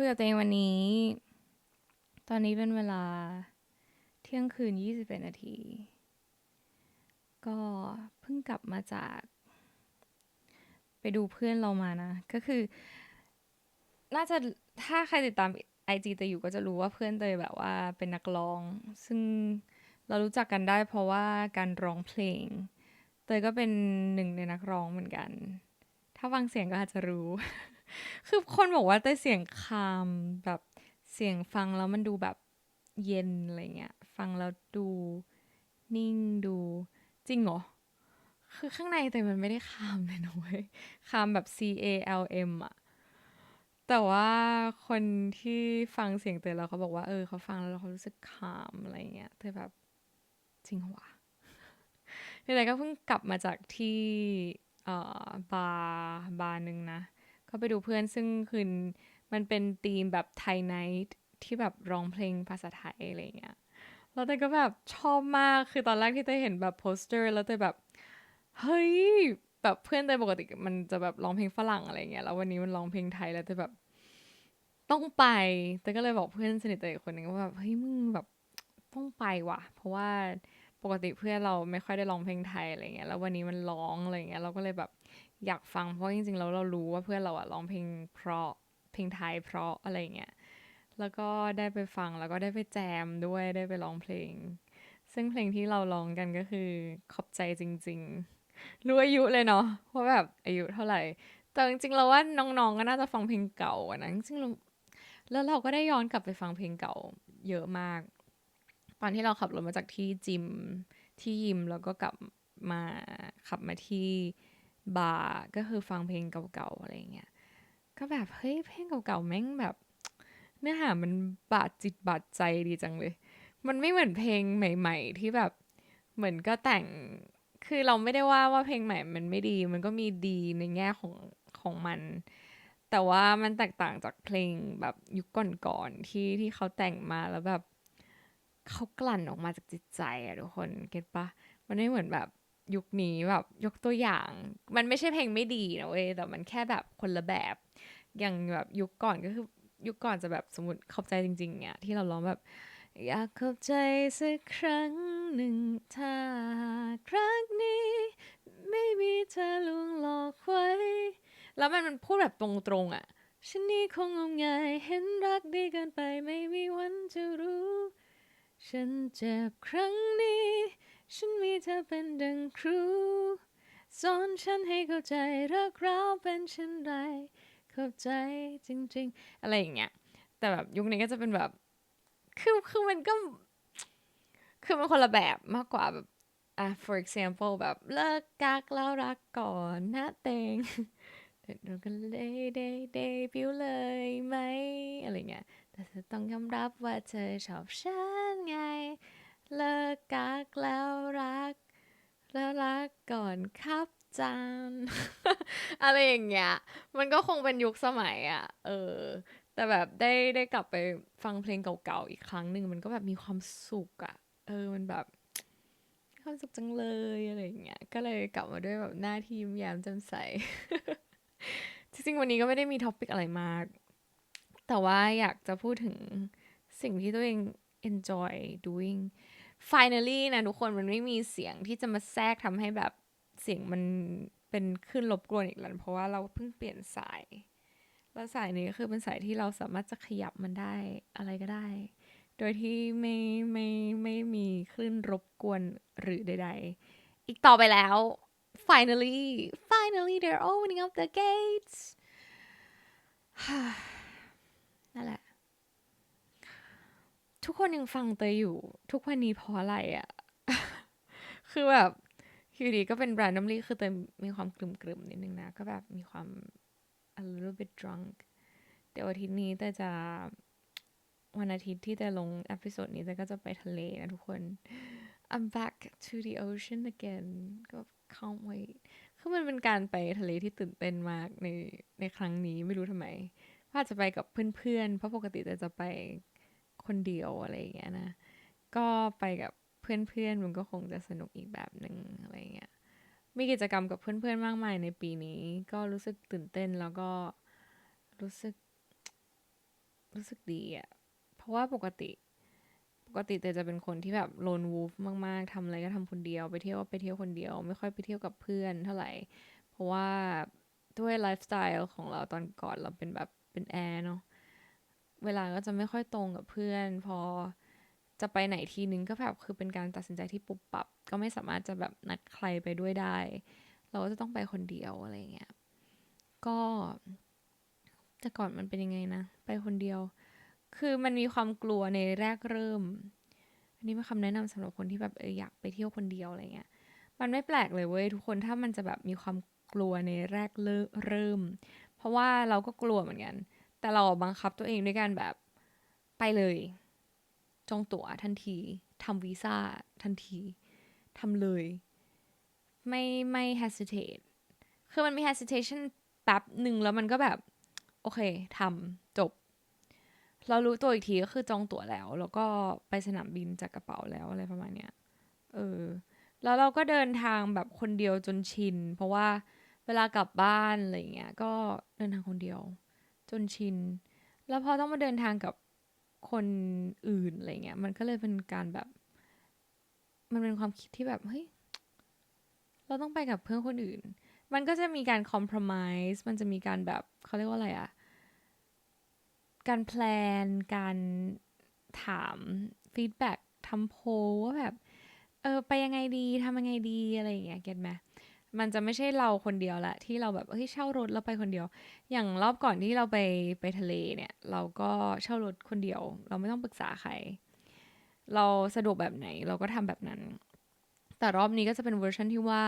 คุยกับตัวเองวันนี้ ตอนนี้เป็นเวลาเที่ยงคืนยี่สิบเอ็ดนาที ก็เพิ่งกลับมาจาก ไปดูเพื่อนเรามานะ ก็คือ น่าจะถ้าใครติดตามไอจีเตยอยู่ก็จะรู้ว่าเพื่อนเตยแบบว่าเป็นนักร้อง ซึ่งเรารู้จักกันได้เพราะว่าการร้องเพลง เตยก็เป็นหนึ่งในนักร้องเหมือนกัน ถ้าฟังเสียงก็อาจจะรู้ คือคนบอกว่าเต้ยเสียงคามแบบเสียงฟังแล้วมันดูแบบเย็นอะไรเงี้ย ฟังแล้วดูนิ่งดูจริงเหรอ คือข้างในเต้ยมันไม่ได้คามเลยนะเว้ยคามแบบ C A L M อะแต่ว่าคนที่ฟังเสียงเตยแล้วเขาบอกว่าเออเขาฟังแล้วเขารู้สึกคามอะไรเงี้ยเตยแบบจริงเหรอวะนี่แหละก็เพิ่งกลับมาจากที่เอ่อบาร์บาร์หนึ่งนะ ก็ไปดูเพื่อนซึ่งคืนมันเป็นธีมแบบไทยไนท์ที่แบบร้องเพลงภาษาไทยอะไรเงี้ยแล้วเต้ก็แบบชอบมากคือตอนแรกที่เต้เห็นแบบโปสเตอร์ แล้วเต้แบบ เฮ้ย แบบเพื่อนเต้ปกติมันจะแบบร้องเพลงฝรั่งอะไรเงี้ยแล้ววันนี้มันร้องเพลงไทยแล้วเต้แบบต้องไปเต้ก็เลยบอกเพื่อนสนิทเต้ยอีกคนหนึ่งว่าแบบเฮ้ยมึงแบบต้องไปว่ะ เพราะว่าปกติเพื่อนเราไม่ค่อยได้ร้องเพลงไทยอะไรเงี้ยแล้ววันนี้มันร้องอะไรเงี้ยเราก็เลยแบบ อยากฟังเพราะจริงๆแล้วเรารู้ว่าเพื่อนเราอะร้องเพลงเพราะเพลงไทยเพราะอะไรเงี้ยแล้วก็ได้ไปฟังแล้วก็ได้ไปแจมด้วยได้ไปร้องเพลง ซึ่งเพลงที่เราร้องกันก็คือขอบใจจริง ๆ รู้อายุเลยเนาะว่าแบบอายุเท่าไหร่ แต่จริงๆเราว่าน้องๆก็น่าจะฟังเพลงเก่าอะนะจริงๆแล้วเราก็ได้ย้อนกลับไปฟังเพลงเก่าเยอะมาก ตอนที่เราขับรถมาจากที่จิมที่ยิมแล้วก็กลับมาขับมาที่ บาร์ก็คือฟังเพลงเก่าๆอะไรเงี้ยก็แบบเฮ้ยเพลงเก่าๆแม่งแบบ เนื้อหามันบาดจิตบาดใจดีจังเลย มันไม่เหมือนเพลงใหม่ ๆ ที่แบบเหมือนก็แต่งคือเราไม่ได้ว่าว่าเพลงใหม่มันไม่ดี มันก็มีดีในแง่ของของมัน แต่ว่ามันแตกต่างจากเพลงแบบยุคก่อนๆที่ที่เขาแต่งมาแล้วแบบเขากลั่นออกมาจากจิตใจอะทุกคนเก็ตปะมันไม่เหมือนแบบ ยุคนี้แบบยกตัวอย่าง มันไม่ใช่เพลงไม่ดีนะเว้ยแต่มันแค่แบบคนละแบบ อย่างแบบยุคก่อนก็คือยุคก่อนจะแบบสมมติขอบใจจริงๆเนี่ยที่เราร้องแบบอยากขอบใจสักครั้งหนึ่งถ้าครั้งนี้ ไม่มีเธอลวงหลอกไว้ แล้วมันมันพูดแบบตรงๆอะ่ะฉันนี่คงงมงายเห็นรักดีเกินไปไม่มีวันจะรู้ ฉันเจ็บครั้งนี้ ฉันมีเธอเป็นดังครูสอนฉันให้เข้าใจรักเราเป็นเช่นไรเข้าใจจริง ๆ อะไรอย่างเงี้ยแต่แบบยุคนี้ก็จะเป็นแบบคือคือมันก็ คือมันคนละแบบมากกว่าแบบอะ for example แบบเลิกกักแล้วรักก่อนนะเตงเดี๋ยวกันเลยเดย์เดย์บิวเลยไหมอะไรเงี้ยแต่เธอต้องยอมรับว่าเธอชอบฉันไง เลิกกักแล้วรัก แล้วรักก่อนครับจานอะไรอย่างเงี้ย มันก็คงเป็นยุคสมัยอะ่ะ เออ แต่แบบได้ได้กลับไปฟังเพลงเก่าๆอีกครั้งหนึ่งมันก็แบบมีความสุขอะ่ะ เออ มันแบบมีความสุขจังเลยอะไรอย่างเงี้ย ก็เลยกลับมาด้วยแบบหน้าที่ยิ้มแย้มแจ่มใส จริงๆวันนี้ก็ไม่ได้มีท็อปิกอะไรมาก แต่ว่าอยากจะพูดถึงสิ่งที่ตัวเอง enjoy doing finally นะทุกคนมันไม่มีเสียงที่จะมาแทรกทำให้แบบเสียงมันเป็นขึ้นรบกวนอีกแล้ว เพราะว่าเราเพิ่งเปลี่ยนสาย แล้วสายนี้ก็คือเป็นสายที่เราสามารถจะขยับมันได้อะไรก็ได้ โดยที่ไม่ไม่ไม่มีคลื่นรบกวนหรือใด ๆ อีกต่อไปแล้ว finally finally they're opening up the gates นั่นแหละ ทุกคนยังฟังเตยอยู่ ทุกวันนี้เพราะอะไรอะคือแบบอยู่ดีก็เป็น randomly คือเตยมีความกลุ่มๆนิดนึงนะ ก็แบบมีความ a little bit drunk เดี๋ยวอาทิตย์นี้แต่จะวันอาทิตย์ที่แต่ลงอพิโซดนี้แต่ก็จะไปทะเลนะทุกคน I'm back to the ocean again ก็ can't wait คือมันเป็นการไปทะเลที่ตื่นเต้นมากในในครั้งนี้ไม่รู้ทำไมว่าจะไปกับเพื่อนๆ เพราะปกติแต่จะไป คนเดียวอะไรอย่างเงี้ยนะ ก็ไปกับเพื่อนๆมันก็คงจะสนุกอีกแบบหนึ่งอะไรเงี้ย มีกิจกรรมกับเพื่อนๆมากมายในปีนี้ ก็รู้สึกตื่นเต้นแล้วก็รู้สึก รู้สึกดีอะเพราะว่าปกติ ปกติเตจะเป็นคนที่แบบโลนวูฟมากๆทำอะไรก็ทำคนเดียว ไปเที่ยวไปเที่ยวคนเดียว ไม่ค่อยไปเที่ยวกับเพื่อนเท่าไหร่ เพราะว่าด้วยไลฟ์สไตล์ของเราตอนก่อนเราเป็นแบบเป็นแอร์เนาะ เวลาก็จะไม่ค่อยตรงกับเพื่อน พอจะไปไหนทีนึงก็แบบคือเป็นการตัดสินใจที่ปุบปับ ก็ไม่สามารถจะแบบนัดใครไปด้วยได้ เราก็จะต้องไปคนเดียวอะไรเงี้ยก็ แต่ก่อนมันเป็นยังไงนะ ไปคนเดียว คือมันมีความกลัวในแรกเริ่ม อันนี้เป็นคำแนะนำสำหรับคนที่แบบเอออยากไปเที่ยวคนเดียวอะไรเงี้ยมันไม่แปลกเลยเว้ยทุกคนถ้ามันจะแบบมีความกลัวในแรกเริ่ม เพราะว่าเราก็กลัวเหมือนกัน แต่เราบังคับตัวเองด้วยการแบบไปเลย จองตั๋วทันทีทำวีซ่าทันทีทำเลย ไม่ไม่ hesitate คือมันมี hesitation แป๊บหนึ่งแล้วมันก็แบบ โอเคทำจบ เรารู้ตัวอีกทีก็คือจองตั๋วแล้ว แล้วก็ไปสนามบินจากกระเป๋าแล้วอะไรประมาณเนี้ยเออแล้วเราก็เดินทางแบบคนเดียวจนชิน เพราะว่าเวลากลับบ้านอะไรเงี้ยก็เดินทางคนเดียว จนชิน แล้วพอต้องมาเดินทางกับคนอื่นอะไรเงี้ย มันก็เลยเป็นการแบบ มันเป็นความคิดที่แบบ เฮ้ย เราต้องไปกับเพื่อนคนอื่น มันก็จะมีการคอมเพลมไ s e มันจะมีการแบบเขาเรียกว่าอะไรอะการแพลน การถามฟีดแบ็กทำโพว่าแบบ เออ ไปยังไงดีทำยังไงดีอะไรอย่างเงี้ย เก็ตไหม มันจะไม่ใช่เราคนเดียวละที่เราแบบเฮ้ยเช่ารถแล้วไปคนเดียว อย่างรอบก่อนที่เราไปไปทะเลเนี่ย เราก็เช่ารถคนเดียว เราไม่ต้องปรึกษาใคร เราสะดวกแบบไหนเราก็ทำแบบนั้น แต่รอบนี้ก็จะเป็นเวอร์ชันที่ว่า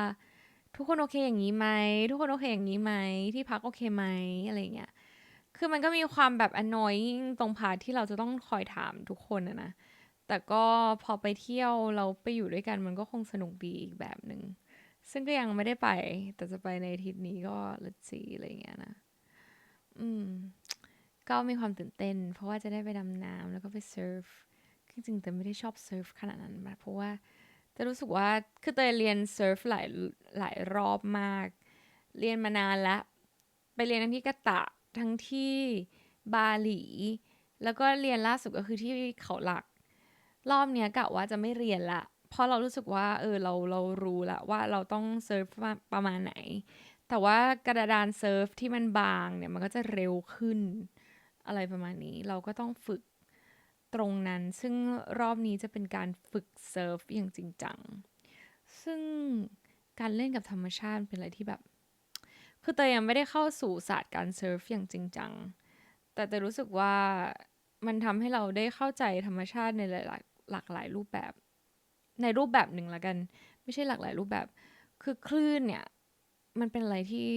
ทุกคนโอเคอย่างนี้ไหมทุกคนโอเคอย่างนี้ไหมที่พักโอเคไหมอะไรเงี้ยคือมันก็มีความแบบ annoying ตรงพาร์ทที่เราจะต้องคอยถามทุกคนนะนะแต่ก็พอไปเที่ยวเราไปอยู่ด้วยกันมันก็คงสนุกดีอีกแบบหนึ่ง ซึ่งก็ยังไม่ได้ไป แต่จะไปในอาทิตย์นี้ก็ let's see อะไรเงี้ยนะ อืม ก็มีความตื่นเต้น เพราะว่าจะได้ไปดำน้ำแล้วก็ไปเซิร์ฟจริงๆแต่ไม่ได้ชอบเซิร์ฟขนาดนั้นนะเพราะว่าจะรู้สึกว่าคือเตยเรียนเซิร์ฟหลายหลายรอบมาก เรียนมานานแล้ว ไปเรียนทั้งที่กะตะทั้งที่บาหลี แล้วก็เรียนล่าสุดก็คือที่เขาหลัก รอบเนี้ยกะว่าจะไม่เรียนละ เพราะเรารู้สึกว่า เออเราเรารู้ละว่าเราต้องเซิร์ฟประมาณไหน แต่ว่ากระดานเซิร์ฟที่มันบางเนี่ยมันก็จะเร็วขึ้นอะไรประมาณนี้ เราก็ต้องฝึกตรงนั้น ซึ่งรอบนี้จะเป็นการฝึกเซิร์ฟอย่างจริงจัง ซึ่งการเล่นกับธรรมชาติเป็นอะไรที่แบบ คือเตยยังไม่ได้เข้าสู่ศาสตร์การเซิร์ฟอย่างจริงจัง แต่เตยรู้สึกว่ามันทำให้เราได้เข้าใจธรรมชาติในหลายหลากหลายรูปแบบ ในรูปแบบหนึ่งละกัน ไม่ใช่หลากหลายรูปแบบ คือคลื่นเนี่ย มันเป็นอะไรที่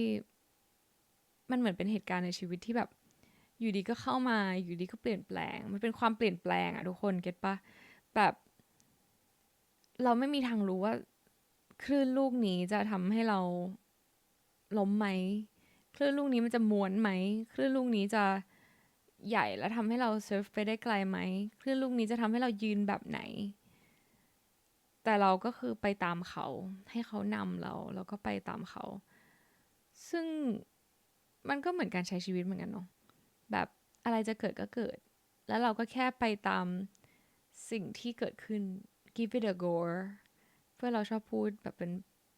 มันเหมือนเป็นเหตุการณ์ในชีวิตที่แบบ อยู่ดีก็เข้ามาอยู่ดีก็เปลี่ยนแปลง มันเป็นความเปลี่ยนแปลงอะทุกคนเก็ตปะแบบ เราไม่มีทางรู้ว่า คลื่นลูกนี้จะทำให้เราล้มไหมคลื่นลูกนี้มันจะม้วนไหมคลื่นลูกนี้จะใหญ่แล้วทำให้เราเซิร์ฟไปได้ไกลไหมคลื่นลูกนี้จะทำให้เรายืนแบบไหน แต่เราก็คือไปตามเขา ให้เขานำเรา แล้วก็ไปตามเขา ซึ่งมันก็เหมือนการใช้ชีวิตเหมือนกันเนาะแบบอะไรจะเกิดก็เกิด แล้วเราก็แค่ไปตามสิ่งที่เกิดขึ้น give it a go เพื่อเราชอบพูดแบบเป็น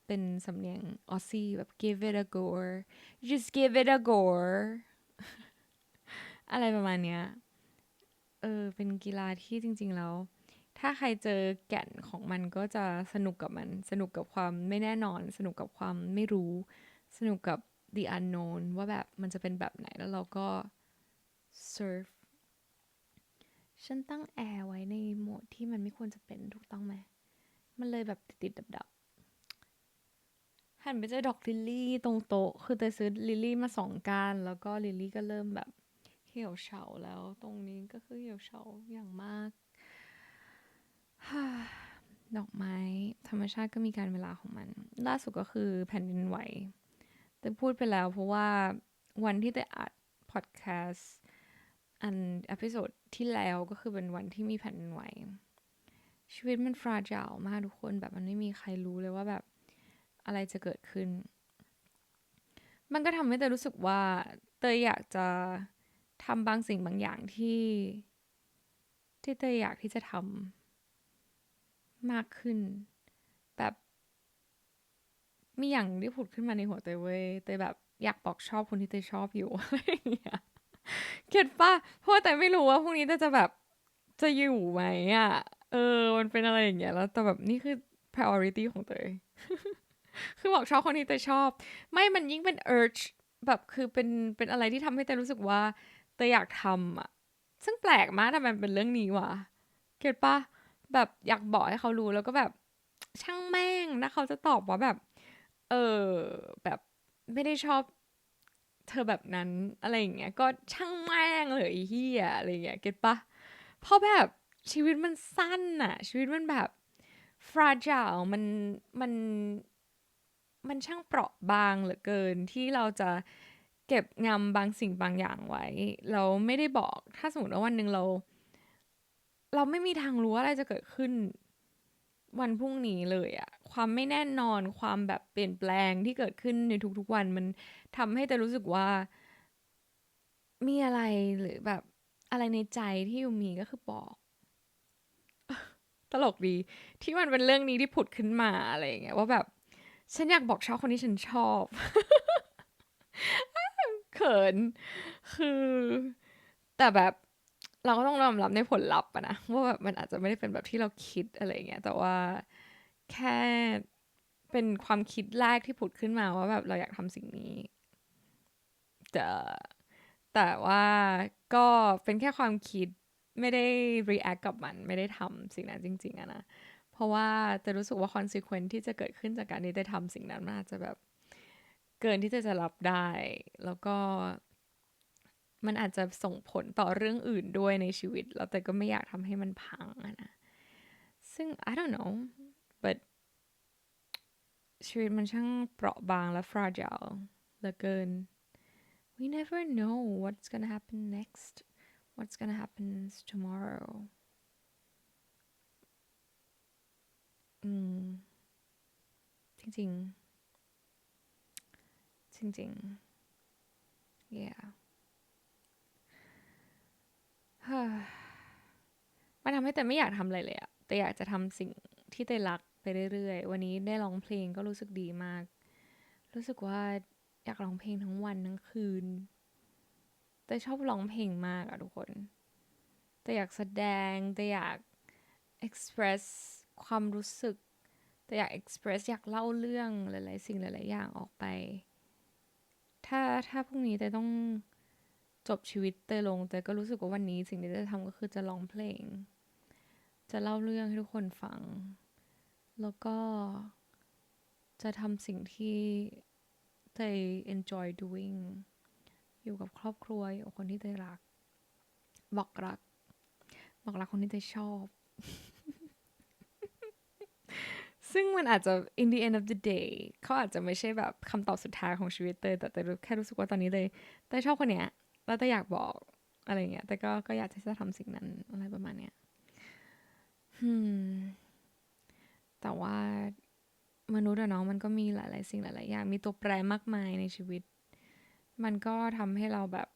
เป็นสำเนียงออซซี่แบบ give it a go just give it a go อะไรประมาณเนี้ย เออ เป็นกีฬาที่จริง ๆ แล้ว ถ้าใครเจอแก่นของมันก็จะสนุกกับมัน สนุกกับความไม่แน่นอน สนุกกับความไม่รู้ สนุกกับ the unknown ว่าแบบมันจะเป็นแบบไหนแล้วเราก็ surf ฉันตั้งแอร์ไว้ในโหมดที่มันไม่ควรจะเป็นถูกต้องไหม มันเลยแบบติดๆดับๆ หันไปเจอดอกลิลลี่ตรงโต๊ะ คือเตยซื้อลิลลี่มาสองก้าน แล้วก็ลิลลี่ก็เริ่มแบบเหี่ยวเฉาแล้ว ตรงนี้ก็คือเหี่ยวเฉาอย่างมาก ดอกไม้ธรรมชาติก็มีการเวลาของมัน ล่าสุดก็คือแผ่นดินไหว แต่พูดไปแล้วเพราะว่าวันที่ได้อัดพอดแคสต์อันอพิโซดที่แล้วก็คือเป็นวันที่มีแผ่นดินไหว ชีวิตมันฟราจาวมากทุกคนแบบมันไม่มีใครรู้เลยว่าแบบอะไรจะเกิดขึ้น มันก็ทำให้เตยรู้สึกว่าเตยอยากจะทำบางสิ่งบางอย่างที่ ที่เตยอยากที่จะทำ มากขึ้น แบบ มีอย่างที่ผุดขึ้นมาในหัวเตยเว้ยเตยแบบอยากบอกชอบคนที่เตยชอบอยู่อะไรอย่างเงี้ยเก็ตป้ะเพราะว่าแต่ไม่รู้ว่าพรุ่งนี้เตยจะแบบจะอยู่ไหมอะ เออ มันเป็นอะไรอย่างเงี้ยแล้วแต่แบบนี่คือ priority ของเตยคือบอกชอบคนที่เตยชอบ ไม่มันยิ่งเป็น urge แบบคือเป็นเป็นอะไรที่ทำให้เตยรู้สึกว่าเตยอยากทำอะ ซึ่งแปลกมากทำไมมันเป็นเรื่องนี้วะเก็ตปะ แบบอยากบอกให้เขารู้แล้วก็แบบช่างแม่งนะเขาจะตอบว่าแบบ เออแบบไม่ได้ชอบเธอแบบนั้นอะไรอย่างเงี้ยก็ช่างแม่งเลยเฮียอะไรอย่างเงี้ยเก็ตปะเพราะแบบชีวิตมันสั้นอะชีวิตมันแบบ fragile มันมันมันช่างเปราะบางเหลือเกินที่เราจะเก็บงำบางสิ่งบางอย่างไว้ เราไม่ได้บอกถ้าสมมติว่าวันหนึ่งเรา เราไม่มีทางรู้ว่าอะไรจะเกิดขึ้น วันพรุ่งนี้เลยอะความไม่แน่นอนความแบบเปลี่ยนแปลงที่เกิดขึ้นในทุกๆวันมันทำให้แต่รู้สึกว่า มีอะไรหรือแบบอะไรในใจที่ยูมีก็คือบอกตลกดีที่มันเป็นเรื่องนี้ที่ผุดขึ้นมาอะไรอย่างเงี้ยว่าแบบ ฉันอยากบอกชอบคนที่ฉันชอบเขินคือ แต่แบบ เราก็ต้องยอมรับในผลลัพธ์อะนะว่าแบบมันอาจจะไม่ได้เป็นแบบที่เราคิดอะไรเงี้ยแต่ว่าแค่เป็นความคิดแรกที่ผุดขึ้นมาว่าแบบเราอยากทำสิ่งนี้แต่แต่ว่าก็เป็นแค่ความคิดไม่ได้ react กับมันไม่ได้ทำสิ่งนั้นจริงๆอะนะเพราะว่าจะรู้สึกว่า consequence ที่จะเกิดขึ้นจากการที่ได้ทำสิ่งนั้นมันอาจจะแบบเกินที่จะจะรับได้ แล้วก็ มันอาจจะส่งผลต่อเรื่องอื่นด้วยในชีวิต แล้วแต่ก็ไม่อยากทำให้มันพังนะ ซึ่ง I don't know but ชีวิตมันช่างเปราะบางและ fragile เหลือเกิน we never know what's gonna happen next what's gonna happen tomorrow อืม จริงจริงจริง yeah มันทำให้แต่ไม่อยากทำอะไรเลยอะแต่อยากจะทำสิ่งที่เตรักไปเรื่อยๆ วันนี้ได้ร้องเพลงก็รู้สึกดีมาก รู้สึกว่าอยากร้องเพลงทั้งวันทั้งคืน แต่ชอบร้องเพลงมากอะทุกคน แต่อยากแสดง แต่อยาก express ความรู้สึก แต่อยาก express อยากเล่าเรื่องหลายๆ สิ่งหลาย ๆ อย่างออกไป ถ้าถ้าพรุ่งนี้แต่ต้อง จบชีวิตเตยลง แต่ก็รู้สึกว่าวันนี้สิ่งที่จะทำก็คือจะร้องเพลง จะเล่าเรื่องให้ทุกคนฟัง แล้วก็จะทำสิ่งที่เตย enjoy doing อยู่กับครอบครัวอยู่กับคนที่เตยรัก บอกรัก บอกรักคนที่เตยชอบ ซึ่งมันอาจจะ in the end of the day เขาอาจจะไม่ใช่แบบคำตอบสุดท้ายของชีวิตเตยแต่แต่แค่รู้สึกว่าตอนนี้เลยเตยชอบคนเนี้ย แล้วแต่อยากบอกอะไรเงี้ย แต่ก็ก็อยากที่จะทำสิ่งนั้นอะไรประมาณเนี้ยอืม แต่ว่ามนุษย์อะเนาะมันก็มีหลาย ๆ สิ่งหลาย ๆ อย่าง มีตัวแปรมากมายในชีวิต มันก็ทำให้เราแบบ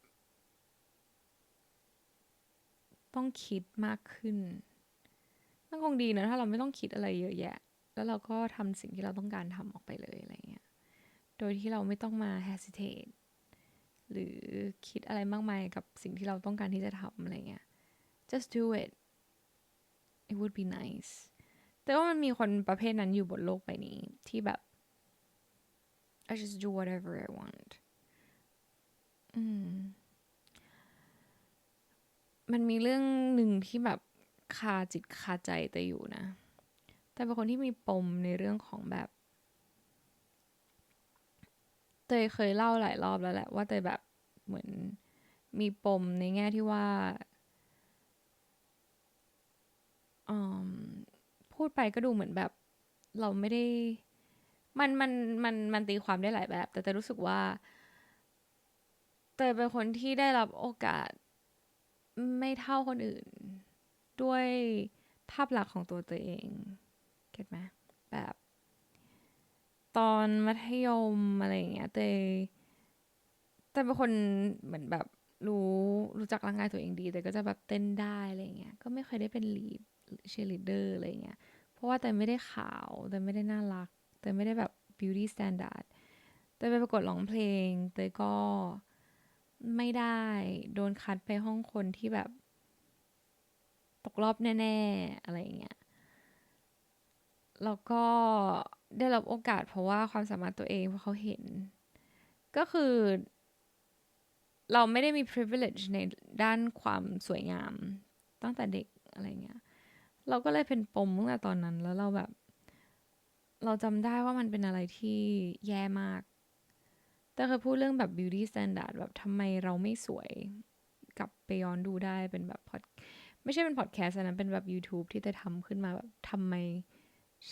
ต้องคิดมากขึ้น มันคงดีนะถ้าเราไม่ต้องคิดอะไรเยอะแยะ แล้วเราก็ทำสิ่งที่เราต้องการทำออกไปเลยอะไรเงี้ย โดยที่เราไม่ต้องมา hesitate หรือคิดอะไรมากมายกับสิ่งที่เราต้องการที่จะทำอะไรเงี้ย just do it it would be nice แต่ว่ามันมีคนประเภทนั้นอยู่บนโลกใบนี้ ที่แบบ I just do whatever I want อืม มันมีเรื่องหนึ่งที่แบบคาจิตคาใจแต่อยู่นะ แต่เป็นคนที่มีปมในเรื่องของแบบ เตยเคยเล่าหลายรอบแล้วแหละว่าเตยแบบเหมือนมีปมในแง่ที่ว่าพูดไปก็ดูเหมือนแบบ เราไม่ได้ มันมันมันมันตีความได้หลายแบบ แต่เตยรู้สึกว่า เตยเป็นคนที่ได้รับโอกาสไม่เท่าคนอื่น ด้วยภาพลักษณ์ของตัวตัวเอง เก็ตไหมแบบ ตอนมัธยมอะไรอย่างเงี้ยเตยแต่เป็นคนเหมือนแบบรู้รู้จักร่างกายตัวเองดี แต่ก็จะแบบเต้นได้อะไรเงี้ยก็ไม่เคยได้เป็นลีดเชียร์ลิเดอร์อะไรเงี้ยเพราะว่าแต่ไม่ได้ขาวแต่ไม่ได้น่ารัก แต่ไม่ได้แบบ beauty standard แต่ไปประกวดร้องเพลงแต่ก็ไม่ได้โดนคัดไปห้องคนที่แบบ ตกรอบแน่ ๆ อะไรเงี้ยแล้วก็ ได้รับโอกาสเพราะว่าความสามารถตัวเองเพราะเขาเห็น ก็คือ เราไม่ได้มี privilege ในด้านความสวยงาม ตั้งแต่เด็กอะไรเงี้ย เราก็เลยเป็นปมตั้งแต่ตอนนั้นแล้วเราแบบ เราจำได้ว่ามันเป็นอะไรที่แย่มาก แต่เคยพูดเรื่องแบบ beauty standard แบบทำไมเราไม่สวยกลับไปย้อนดูได้เป็นแบบพอดไม่ใช่เป็นพอดแคสต์นะเป็นแบบ YouTube ที่จะทำขึ้นมาแบบทำไม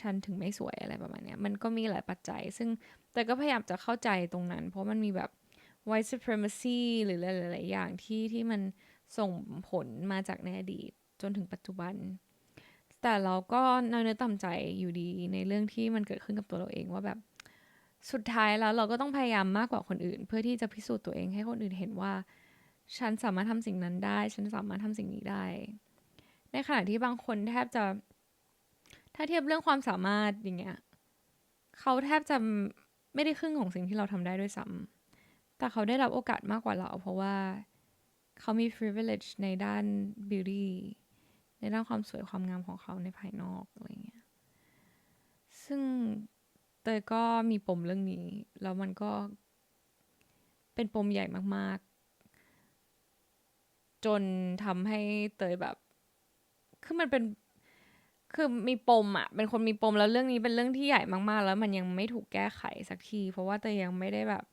ฉันถึงไม่สวยอะไรประมาณนี้มันก็มีหลายปัจจัย ซึ่งแต่ก็พยายามจะเข้าใจตรงนั้น เพราะมันมีแบบ white supremacy หรือหลาย ๆ อย่างที่ที่มันส่งผลมาจากในอดีตจนถึงปัจจุบัน แต่เราก็น้อยเนื้อต่ำใจอยู่ดีในเรื่องที่มันเกิดขึ้นกับตัวเราเองว่าแบบสุดท้ายแล้วเราก็ต้องพยายามมากกว่าคนอื่น เพื่อที่จะพิสูจน์ตัวเองให้คนอื่นเห็นว่า ฉันสามารถทำสิ่งนั้นได้ ฉันสามารถทำสิ่งนี้ได้ ในขณะที่บางคนแทบจะ ถ้าเทียบเรื่องความสามารถอย่างเงี้ยเขาแทบจะไม่ได้ครึ่งของสิ่งที่เราทำได้ด้วยซ้ำแต่เขาได้รับโอกาสมากกว่าเรา เพราะว่าเขามี privilege ในด้าน beauty ในด้านความสวยความงามของเขาในภายนอกอะไรเงี้ย ซึ่งเตยก็มีปมเรื่องนี้ แล้วมันก็เป็นปมใหญ่มาก ๆ จนทำให้เตยแบบ คือมันเป็น คือมีปมอะเป็นคนมีปมแล้วเรื่องนี้เป็นเรื่องที่ใหญ่มากๆ แล้วมันยังไม่ถูกแก้ไขสักที เพราะว่าเตยยังไม่ได้แบบ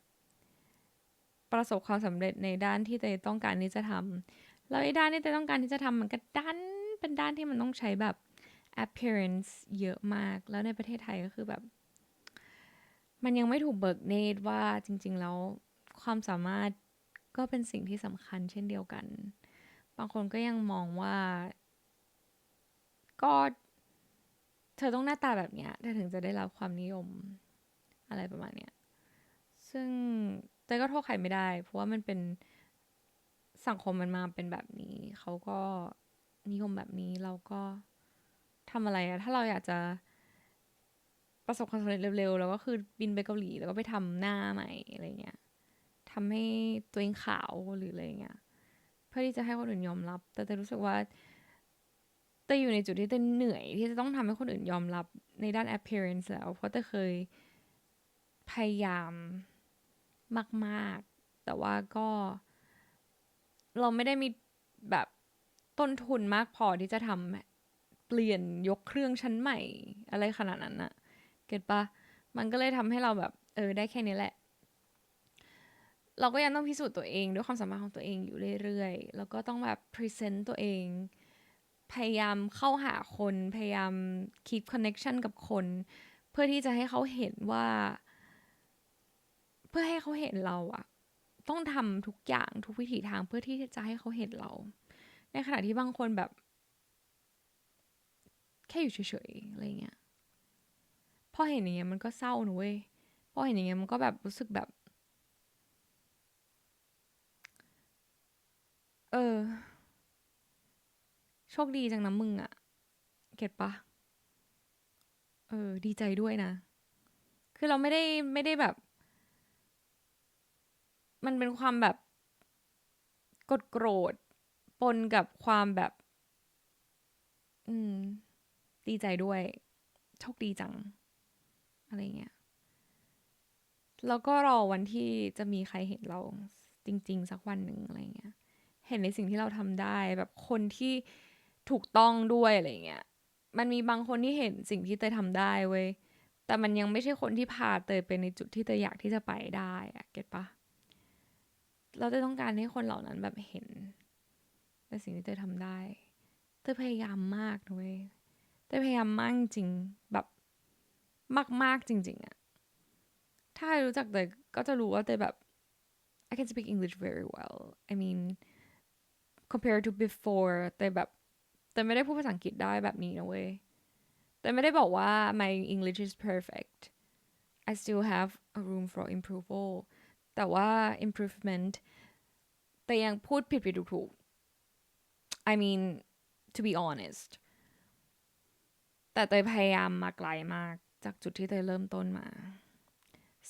ประสบความสำเร็จในด้านที่เตยต้องการที่จะทำแล้วไอ้ด้านที่เตยต้องการที่จะทำมันก็ดันเป็นด้านที่มันต้องใช้แบบ appearance เยอะมาก แล้วในประเทศไทยก็คือแบบ มันยังไม่ถูกเบิกเนตว่าจริง ๆ แล้วความสามารถก็เป็นสิ่งที่สำคัญเช่นเดียวกัน บางคนก็ยังมองว่าก็ เธอต้องหน้าตาแบบเนี้ยเธอถึงจะได้รับความนิยมอะไรประมาณเนี้ย ซึ่งแต่ก็โทษใครไม่ได้ เพราะว่ามันเป็นสังคมมันมาเป็นแบบนี้ เขาก็นิยมแบบนี้เราก็ทำอะไรอะถ้าเราอยากจะประสบความสำเร็จเร็วๆเราก็คือบินไปเกาหลีแล้วก็ไปทำหน้าใหม่อะไรเงี้ยทำให้ตัวเองขาวหรืออะไรเงี้ยเพื่อที่จะให้คนอื่นยอมรับ แต่แต่รู้สึกว่า แต่อยู่ในจุดที่เต้เหนื่อย ที่จะต้องทำให้คนอื่นยอมรับในด้าน appearance แล้ว เพราะแต่เคยพยายามมากๆ แต่ว่าก็ เราไม่ได้มีแบบต้นทุนมากพอที่จะทำเปลี่ยนยกเครื่องชั้นใหม่ อะไรขนาดนั้นอะเก็ตปะมันก็เลยทำให้เราแบบ เออ ได้แค่นี้แหละ เราก็ยังต้องพิสูจน์ตัวเองด้วยความสามารถของตัวเองอยู่เรื่อยๆ แล้วก็ต้องแบบพรีเซนต์ตัวเอง พยายามเข้าหาคน พยายาม keep connection กับคน เพื่อที่จะให้เขาเห็นว่า เพื่อให้เขาเห็นเราอะต้องทำทุกอย่างทุกวิถีทางเพื่อที่จะให้เขาเห็นเรา ในขณะที่บางคนแบบ แค่อยู่เฉยๆอะไรเงี้ยพอเห็นอย่างเงี้ยมันก็เศร้าหนูเว้ยพอเห็นอย่างเงี้ยมันก็แบบรู้สึกแบบ เออ โชคดีจังนะมึงอะเก็ตปะเออ ดีใจด้วยนะ คือเราไม่ได้ไม่ได้แบบ มันเป็นความแบบกดโกรธปนกับความแบบ อืม ดีใจด้วย โชคดีจัง อะไรเงี้ย แล้วก็รอวันที่จะมีใครเห็นเราจริง ๆ สักวันหนึ่งอะไรเงี้ย เห็นในสิ่งที่เราทำได้แบบคนที่ ถูกต้องด้วยอะไรเงี้ย มันมีบางคนที่เห็นสิ่งที่เตยทำได้เว้ย แต่มันยังไม่ใช่คนที่พาเตยไปในจุดที่เตยอยากที่จะไปได้อะเก็ตปะ เราจะต้องการให้คนเหล่านั้นแบบเห็นในสิ่งที่เตยทำได้ เตยพยายามมากด้ย เตยพยายามมากจริงแบบมากๆจริง ๆอะถ้ารู้จักเตยก็จะรู้ว่าเตยแบบ I can speak English very well I mean compared to before แต่แบบ แต่ไม่ได้พูดภาษาอังกฤษได้แบบนี้นะเว้ยแต่ไม่ได้บอกว่า my English is perfect I still have a room for improvement แต่ว่า improvement แต่ยังพูดผิดผิดถูกถูก I mean to be honest แต่เตยพยายามมาไกลมากจากจุดที่เตยเริ่มต้นมา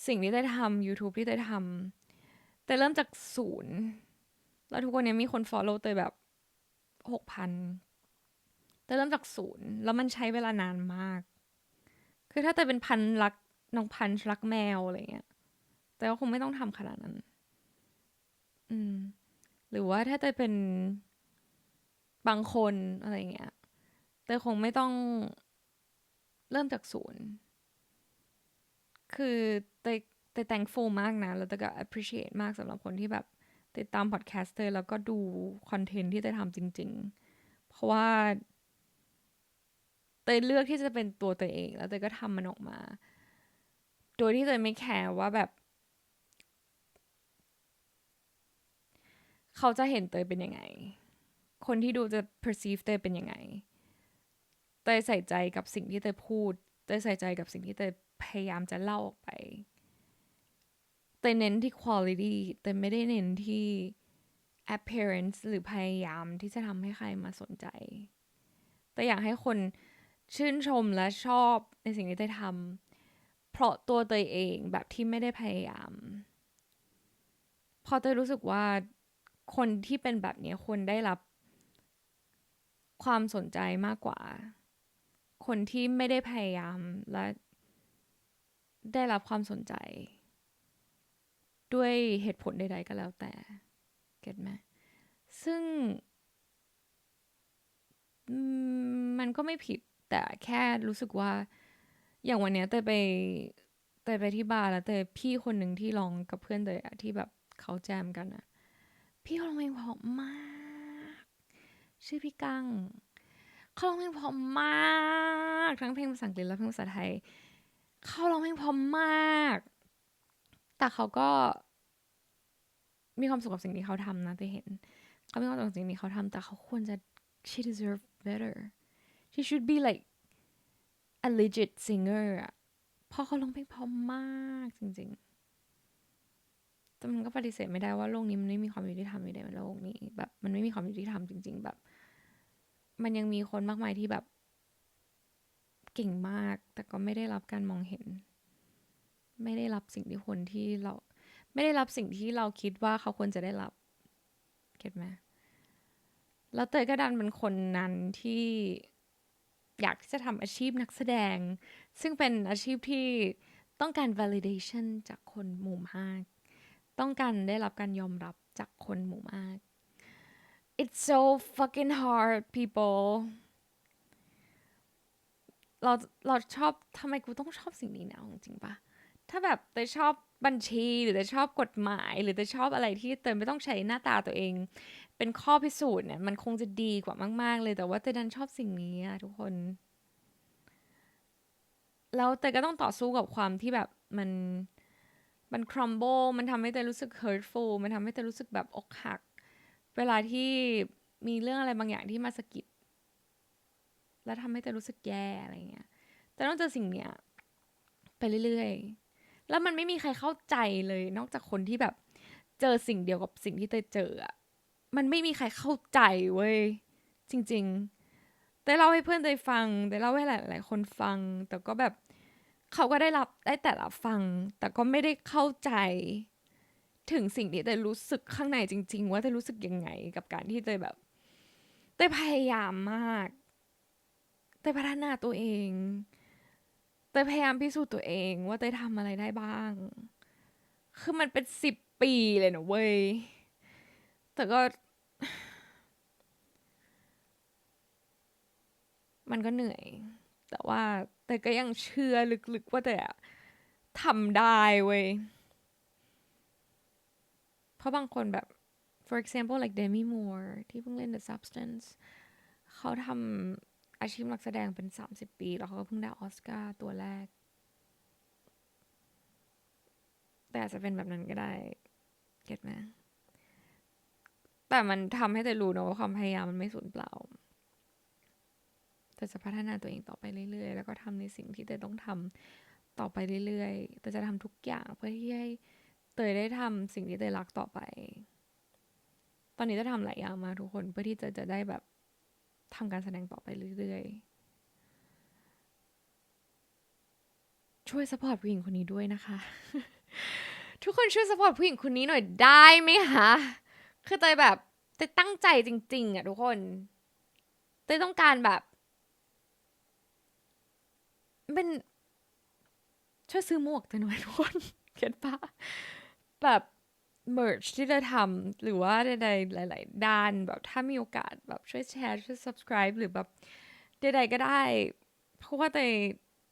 สิ่งที่เตยทำ YouTube ที่เตยทำเตยเริ่มจากศูนย์ แล้วทุกวันนี้มีคน follow เตยแบบหกพัน เตยเริ่มจากศูนย์แล้วมันใช้เวลานานมาก คือถ้าเตยเป็นพันรักน้องพันรักแมวอะไรเงี้ย แต่ก็คงไม่ต้องทำขนาดนั้น อืม หรือว่าถ้าเตยเป็นบางคนอะไรเงี้ยเตยคงไม่ต้องเริ่มจากศูนย์ คือเตยเตย thankful มากนะ แล้วเตยก็ appreciate มากสำหรับคนที่แบบติดตามพอดแคสต์เตยแล้วก็ดูคอนเทนต์ที่เตยทำจริง ๆ เพราะว่า เตยเลือกที่จะเป็นตัวเตยเอง แล้วเตยก็ทำมันออกมา โดยที่เตยไม่แคร์ว่าแบบ เขาจะเห็นเตยเป็นยังไง คนที่ดูจะ perceive เตยเป็นยังไง เตยใส่ใจกับสิ่งที่เตยพูด เตยใส่ใจกับสิ่งที่เตยพยายามจะเล่าออกไป เตยเน้นที่ quality เตยไม่ได้เน้นที่ appearance หรือพยายามที่จะทำให้ใครมาสนใจ แต่อยากให้คน ชื่นชมและชอบในสิ่งที่เตยทำเพราะตัวเตยเองแบบที่ไม่ได้พยายาม พอเตยรู้สึกว่าคนที่เป็นแบบนี้ควรได้รับ ความสนใจมากกว่า คนที่ไม่ได้พยายามและได้รับความสนใจ ด้วยเหตุผลใด ๆ ก็แล้วแต่ เก็ตไหมซึ่ง มันก็ไม่ผิด แต่แค่รู้สึกว่า อย่างวันเนี้ยเตยไปเตยไปที่บาร์แล้วเตยพี่คนหนึ่งที่ร้องกับเพื่อนเตยอะที่แบบเขาแจมกันอะพี่เขาร้องเพลงเพราะมาก ชื่อพี่กังเขาร้องเพลงเพราะมาก ทั้งเพลงภาษาอังกฤษและเพลงภาษาไทยเขาร้องเพลงเพราะมาก แต่เขาก็ มีความสุขกับสิ่งที่เขาทำนะแต่เห็น เขามีความสุขกับสิ่งที่เขาทำแต่เขาควรจะ she deserve better she should be like a legit singer อะพราะเขาร้องเพลงพราะมากจริงๆ แต่มันก็ปฏิเสธไม่ได้ว่าโลกนี้มันไม่มีความยุติธรรมอยู่ในโลกนี้ แบบมันไม่มีความยุติธรรมจริง ๆ แบบ มันยังมีคนมากมายที่แบบ เก่งมาก แต่ก็ไม่ได้รับการมองเห็น ไม่ได้รับสิ่งที่คนที่เรา ไม่ได้รับสิ่งที่เราคิดว่าเขาควรจะได้รับ เก็ตไหมแล้วเตยก็ดันเป็นคนนั้นที่ อยากที่จะทำอาชีพนักแสดง ซึ่งเป็นอาชีพที่ต้องการ validation จากคนหมู่มาก ต้องการได้รับการยอมรับจากคนหมู่มาก it's so fucking hard people เราเราชอบทำไมกูต้องชอบสิ่งนี้นะจริงปะถ้าแบบเตยชอบ บัญชีหรือเตยชอบกฎหมาย หรือเตยชอบอะไรที่เตยไม่ต้องใช้หน้าตาตัวเอง เป็นข้อพิสูจน์เนี่ยมันคงจะดีกว่ามาก ๆ เลยแต่ว่าเตยดันชอบสิ่งนี้อะทุกคนแล้วเตยก็ต้องต่อสู้กับความที่แบบมันมัน crumble มันทำให้เตยรู้สึก hurtful มันทำให้เตยรู้สึกแบบอกหัก เวลาที่มีเรื่องอะไรบางอย่างที่มาสะกิด แล้วทำให้เตยรู้สึกแย่อะไรเงี้ยแต่ต้องเจอสิ่งเนี้ยไปเรื่อยๆ แล้วมันไม่มีใครเข้าใจเลย นอกจากคนที่แบบ เจอสิ่งเดียวกับสิ่งที่เตยเจออะมันไม่มีใครเข้าใจเว้ยจริง ๆ แต่เล่าให้เพื่อนเตยฟัง แต่เล่าให้หลาย ๆ คนฟัง แต่ก็แบบเขาก็ได้รับได้แต่ละฟัง แต่ก็ไม่ได้เข้าใจ ถึงสิ่งที่เตยรู้สึกข้างในจริง ๆ ว่าเตยรู้สึกยังไงกับการที่เตยแบบเตยพยายามมากเตยพัฒนาตัวเอง เตยพยายามพิสูจน์ตัวเองว่าเตยทำอะไรได้บ้าง คือมันเป็นสิบปีเลยนะเว้ย แต่ก็ มันก็เหนื่อย แต่ว่าแต่ก็ยังเชื่อลึกๆว่าแต่ทำได้เว้ย เพราะบางคนแบบ for example like Demi Moore ที่เพิ่งเล่น The Substance เขาทำ อาชีพนักแสดงเป็น 30 ปี แล้วเขาก็เพิ่งได้ออสการ์ตัวแรก แต่อาจจะเป็นแบบนั้นก็ได้ เก็ตไหมแต่มันทำให้แต่รู้นะว่าความพยายามมันไม่สูญเปล่าแต่จะพัฒนาตัวเองต่อไปเรื่อยๆ แล้วก็ทำในสิ่งที่เตยต้องทำต่อไปเรื่อยๆ แต่จะทำทุกอย่างเพื่อที่ให้เตยได้ทำสิ่งที่เตยรักต่อไป ตอนนี้จะทำหลายอย่างมาทุกคนเพื่อที่จะจะได้แบบ ทำการแสดงต่อไปเรื่อยๆ ช่วยสปอร์ตผู้หญิงคนนี้ด้วยนะคะ ทุกคนช่วยสปอร์ตผู้หญิงคนนี้หน่อยได้ไหมคะ คือเตยแบบเตยตั้งใจจริง ๆอะทุกคนเตยต้องการแบบเป็นช่วยซื้อหมวกเตยหน่อยทุกคนเก็ตปะแบบ merch ที่จะทำหรือว่าใดๆหลาย ๆ ด้านแบบถ้ามีโอกาสแบบช่วยแชร์ช่วย subscribe หรือแบบใดๆก็ได้ เพราะว่าเตย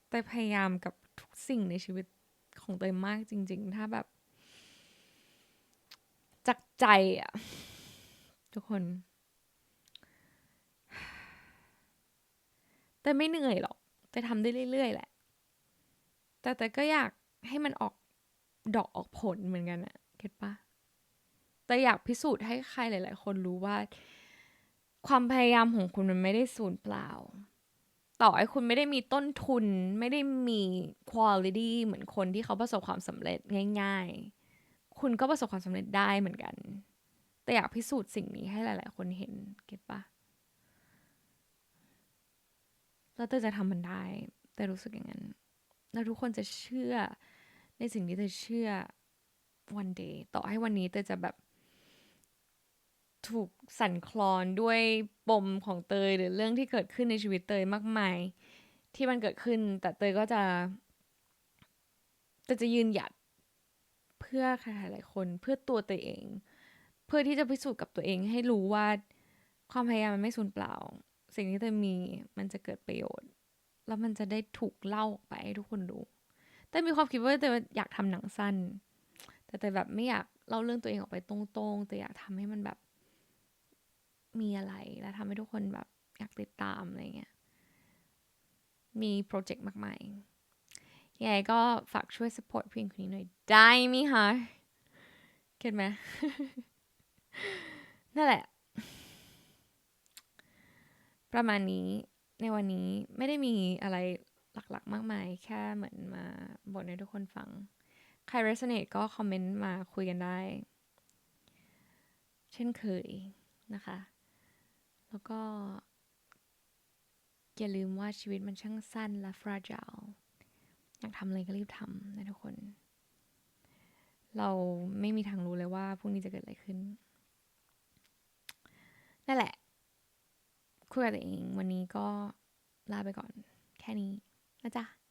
เตยพยายามกับทุกสิ่งในชีวิตของเตยมากจริง ๆ ถ้าแบบ จากใจอะทุกคนแต่ไม่เหนื่อยหรอกแต่ทำได้เรื่อย ๆ แหละ แต่แต่ก็อยากให้มันออกดอกออกผลเหมือนกันอะ ก็ตปะแต่อยากพิสูจน์ให้ใครหลาย ๆ คนรู้ว่า ความพยายามของคุณมันไม่ได้สูญเปล่า ต่อให้คุณไม่ได้มีต้นทุน ไม่ได้มีคุณภาพเหมือนคนที่เขาประสบความสำเร็จง่าย ๆ คุณก็ประสบความสำเร็จได้เหมือนกัน แต่อยากพิสูจน์สิ่งนี้ให้หลาย ๆ คนเห็นเก็ตปะแล้วเตยจะทำมันได้ แต่รู้สึกอย่างนั้น แล้วทุกคนจะเชื่อในสิ่งที่เตยเชื่อ one day ต่อให้วันนี้เตยจะแบบ ถูกสั่นคลอนด้วยปมของเตยหรือเรื่องที่เกิดขึ้นในชีวิตเตยมากมาย ที่มันเกิดขึ้น แต่เตยก็จะเตยจะยืนหยัดเพื่อใครหลายคนเพื่อตัวเตยเอง เพื่อที่จะพิสูจน์กับตัวเองให้รู้ว่าความพยายามมันไม่สูญเปล่า สิ่งที่เตยมีมันจะเกิดประโยชน์ แล้วมันจะได้ถูกเล่าออกไปให้ทุกคนดูแต่มีความคิดว่าเตยอยากทำหนังสั้น แต่เตยแบบไม่อยากเล่าเรื่องตัวเองออกไปตรงๆ แต่อยากทำให้มันแบบมีอะไรแล้วทำให้ทุกคนแบบอยากติดตามอะไรเงี้ย มีโปรเจกต์มากมายยังไงก็ฝากช่วย support เพลงคนนี้หน่อยได้ไหมคะเก็ตไหมนั่นแหละ ประมาณนี้ในวันนี้ไม่ได้มีอะไรหลักๆ มากมาย แค่เหมือนมาบ่นให้ทุกคนฟัง ใคร resonate ก็คอมเมนต์มาคุยกันได้ เช่นเคยนะคะ แล้วก็ อย่าลืมว่าชีวิตมันช่างสั้นและ fragile อยากทำอะไรก็รีบทำนะทุกคน เราไม่มีทางรู้เลยว่าพรุ่งนี้จะเกิดอะไรขึ้น นั่นแหละ คุยกับตัวเองวันนี้ก็ลาไปก่อน แค่นี้นะจ๊ะ